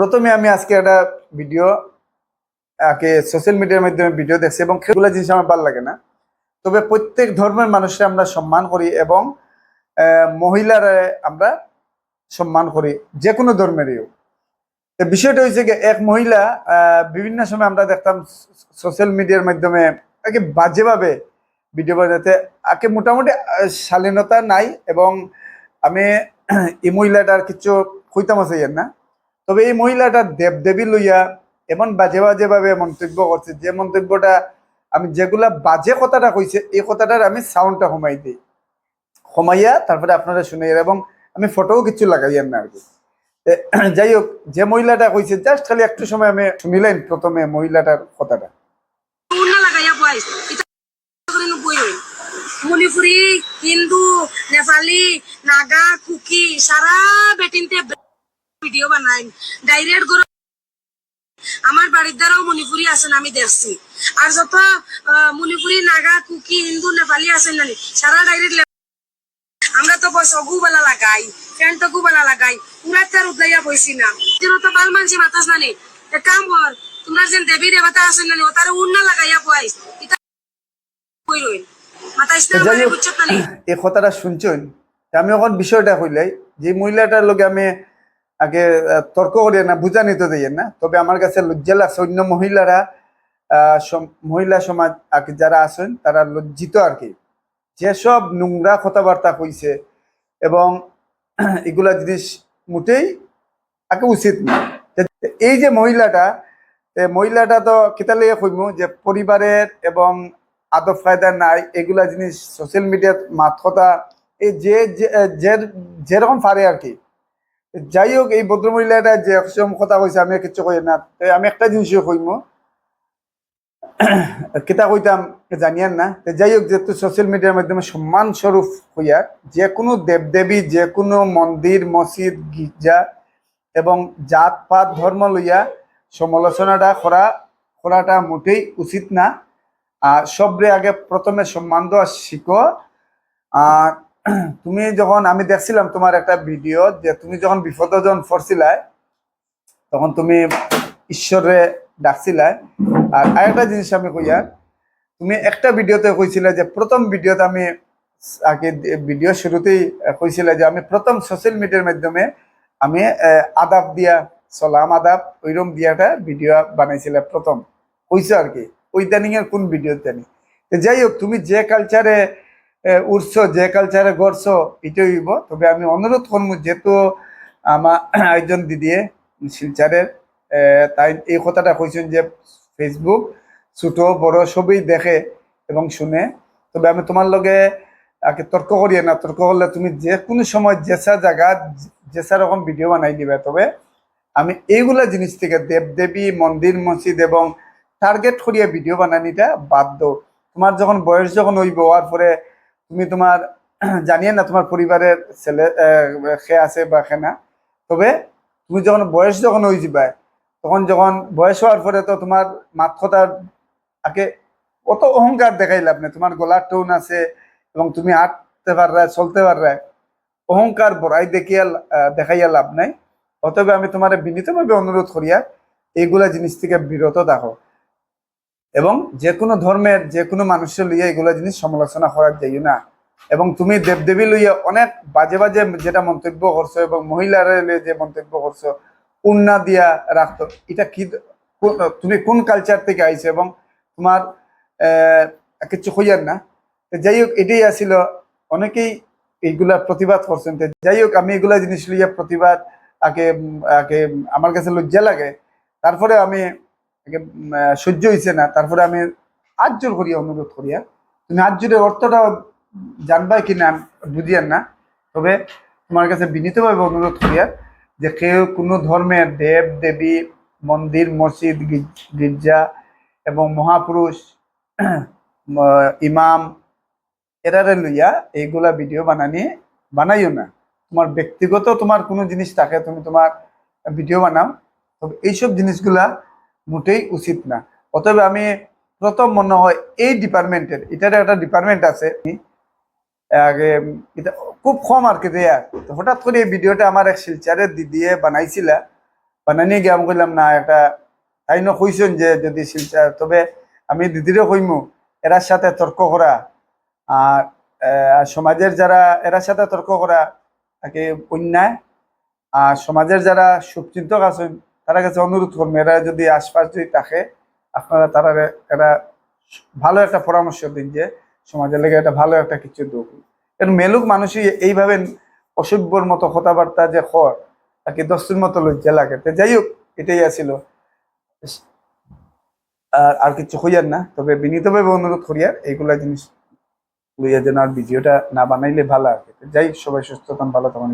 প্রথমে আমি আজকে একটা ভিডিও আগে সোশ্যাল মিডিয়ার মাধ্যমে ভিডিও দেখছি এবং সেগুলো জিনিস আমার ভালো লাগে না। তবে প্রত্যেক ধর্মের মানুষকে আমরা সম্মান করি এবং মহিলারা আমরা সম্মান করি যে কোনো ধর্মেরই তো বিষয়টা হয়েছে কি, এক মহিলা বিভিন্ন সময় আমরা দেখতাম সোশ্যাল মিডিয়ার মাধ্যমে আগে বাজেভাবে ভিডিও বানাতে আগে মোটামুটি শালীনতা নাই এবং আমি, এই মহিলাটার কিছু কইতাম আছে না? তবে এই মহিলাটা দেব দেবী লইয়া এমন বাজে বাজে ভাবে মন্তব্য করছে, যে মন্তব্যটা আমি যেগুলা বাজে কথাটা কইছে, এই কথাটার আমি সাউন্ডটা কমাই দিই। কমাইয়া তারপরে আপনারা শুনে এবং আমি ফটোও কিছু লাগাইয়ার না আর কি। যাই হোক, যে মহিলাটা কইছে জাস্ট খালি একটু সময় আমি শুনিলেন প্রথমে মহিলাটার কথাটা। মণিপুরি, হিন্দু, নেপালি, নাগা, কুকি, সারা বেটিনতে ভিডিও বানাই। ডাইরেক্ট করে আমার বাড়ির দ্বারাও মণিপুরি আছেন আমি দেখছি। আর যত মণিপুরি নাগা কুকি হিন্দু নেপালি আছেন নানি সারা ডাইরেক্ট আমরা তো বস অগুবেলা লাগাই ফ্যানটা গুবেলা লাগাই পুরা তার উদলাইয়া বইছি না। তো বাল মানছি মাতাস নানি কাম কর তোমরা যে দেবী দেবতা আছেন নানি ও তারে উন্না লাগাইয়া কই রইল? নানি এই কথাটা শুনছেন। আমি এখন বিষয়টা কইলাই যে মহিলাটার লগে আমি আগে তর্ক করিয়ে না, বুঝা নিতে দিই না। তবে আমার কাছে লজ্জা লাগছে অন্য মহিলারা মহিলা সমাজ আগে যারা আছেন, তারা লজ্জিত আর কি। যেসব নোংরা কথাবার্তা কইছে এবং এগুলা জিনিস মোটেই আগে উচিত না। এই যে মহিলাটা মহিলাটা তো কিতালে কইমু যে পরিবারের এবং আদব ফায়দা নাই, এগুলা জিনিস সোশ্যাল মিডিয়াত মাত কথা, এই যে- যেরকম পারে আর কি। যাই হোক এই ভদ্র মহিলাটা যে একসম কথা কইছে, আমি কিচ্ছু কই না। আমি একটা জিনিস কইমু। কিতা কইতাম জানিয়ান না। যাই হোক যেহেতু সোশ্যাল মিডিয়ার মাধ্যমে সম্মান স্বরূপ হইয়া যে কোনো দেবদেবী যে কোনো মন্দির, মসজিদ, গির্জা এবং জাত পাত ধর্ম লইয়া সমালোচনাটা করা, করাটা মোটেই উচিত না। আর সবরে আগে প্রথমে সম্মান দেওয়া শিখো। আর তুমি যখন, আমি দেখছিলাম তোমার একটা ভিডিও যে তুমি যখন বিপদ যখন পড়ছিলাই তখন তুমি ঈশ্বরে ডাকছিলাই আর আরেকটা জিনিস আমি কইয়া, তুমি একটা ভিডিওতে কইছিলে যে প্রথম ভিডিওতে আমি আগে ভিডিও শুরুতেই কইছিলে যে আমি প্রথম সোশ্যাল মিডিয়ার মাধ্যমে আমি আদাব দিয়া, সালাম আদাব, ওইরকম দিয়াটা ভিডিও বানাইছিলে প্রথম। কইছো আর কি, ওই দানিং এর কোন ভিডিও জানি। যাই হোক, তুমি যে কালচারে উঠছো যে কালচারে গড়ছো, এটাই হইব। তবে আমি অনুরোধ করব, যেহেতু আমার একজন দিদিয়ে শিলচারের তাই এই কথাটা কইছেন যে ফেসবুক ছোট, বড়, সবই দেখে এবং শুনে। তবে আমি তোমার লগে আগে তর্ক করিয়ে না, তর্ক করলে তুমি যে কোনো সময় যেসা জায়গা, যেসা রকম ভিডিও বানাই দিবে। তবে আমি এইগুলা জিনিস থেকে দেব দেবী মন্দির, মসজিদ এবং টার্গেট করিয়া ভিডিও বানানিটা বাধ্য। তোমার যখন বয়স যখন হইব, হওয়ার পরে তুমি তোমার, জানিয়ে না তোমার পরিবারের ছেলে সে আছে বা সে না। তবে তুমি যখন বয়স যখন হয়ে যাবে, তখন যখন বয়স হওয়ার পরে তো তোমার মাত কথার আগে অত অহংকার দেখাই লাভ নেই। তোমার গলার টোন আছে এবং তুমি হাঁটতে পাররা চলতে পাররা অহংকার বড়াই দেখিয়া দেখাইয়া লাভ নাই। অতএব আমি তোমার বিনীতভাবে অনুরোধ করিয়া এইগুলা জিনিস থেকে বিরত থাকো। এবং যে কোনো ধর্মের যে কোনো মানুষের লইয়া এগুলা জিনিস সমালোচনা করার যাইও না। এবং তুমি দেবদেবী লইয়া অনেক বাজে বাজে যেটা মন্তব্য করছ এবং মহিলারা লইয়া যে মন্তব্য করছ, উন্না দিয়া রাখতো, এটা কি তুমি কোন কালচার থেকে আইছো এবং তোমার কিছু হইয়ার না? যাই হোক, এটাই আসিল। অনেকেই এইগুলা প্রতিবাদ করছেন। যাই হোক, আমি এগুলা জিনিস লইয়া প্রতিবাদ আগে আগে আমার কাছে লজ্জা লাগে। তারপরে আমি সহ্য হয়েছে না, তারপরে আমি আজ করিয়া অনুরোধ করিয়া, তুমি আজ অর্থটা জানবা কি না বুঝিয়ান না, তবে তোমার কাছে বিনীতভাবে অনুরোধ করিয়া যে কেউ কোনো ধর্মের দেব, দেবী, মন্দির, মসজিদ গির্জা এবং মহাপুরুষ ইমাম, এরারে লইয়া এইগুলা ভিডিও বানানি বানাইও না। তোমার ব্যক্তিগত তোমার কোনো জিনিস থাকে, তুমি তোমার ভিডিও বানাও, তবে এইসব জিনিসগুলা মোটেই উচিত না। অতএব আমি প্রথম মনে হয় এই ডিপার্টমেন্টের এটার একটা ডিপার্টমেন্ট আছে। খুব কম আর কি দেয়া হঠাৎ করে এই ভিডিওটা আমার এক শিলচারের দিদিয়ে বানাইছিলা। বানানি গিয়ে আমি কইলাম, না একটা তাই ন কইছেন যে যদি শিলচর, তবে আমি দিদিরে কইমু, এরার সাথে তর্ক করা। আর সমাজের যারা, এরার সাথে তর্ক করা, তাকে অন্যায়। আর সমাজের যারা শুভচিন্তক আছেন তারা কাছে অনুরোধ করব, এরা যদি আশপাশ যদি থাকে, আপনারা তারা এরা ভালো একটা পরামর্শ দিন যে সমাজের লেগে একটা ভালো একটা কিছু দেব কারণ মেলুক মানুষই এইভাবে অসভ্যর মতো কথাবার্তা যে খর তাকে দস্তুর মতো লজ্জা লাগে। তো যাই হোক, এটাই আছিল। আর আর কিছু হইয়ার না, তবে বিনীতভাবে অনুরোধ করিয়ার এইগুলা জিনিস লইয়া যেন আর ভিডিওটা না বানাইলে ভালো আর। যাই সবাই সুস্থ থাকুন, ভালো থাকুন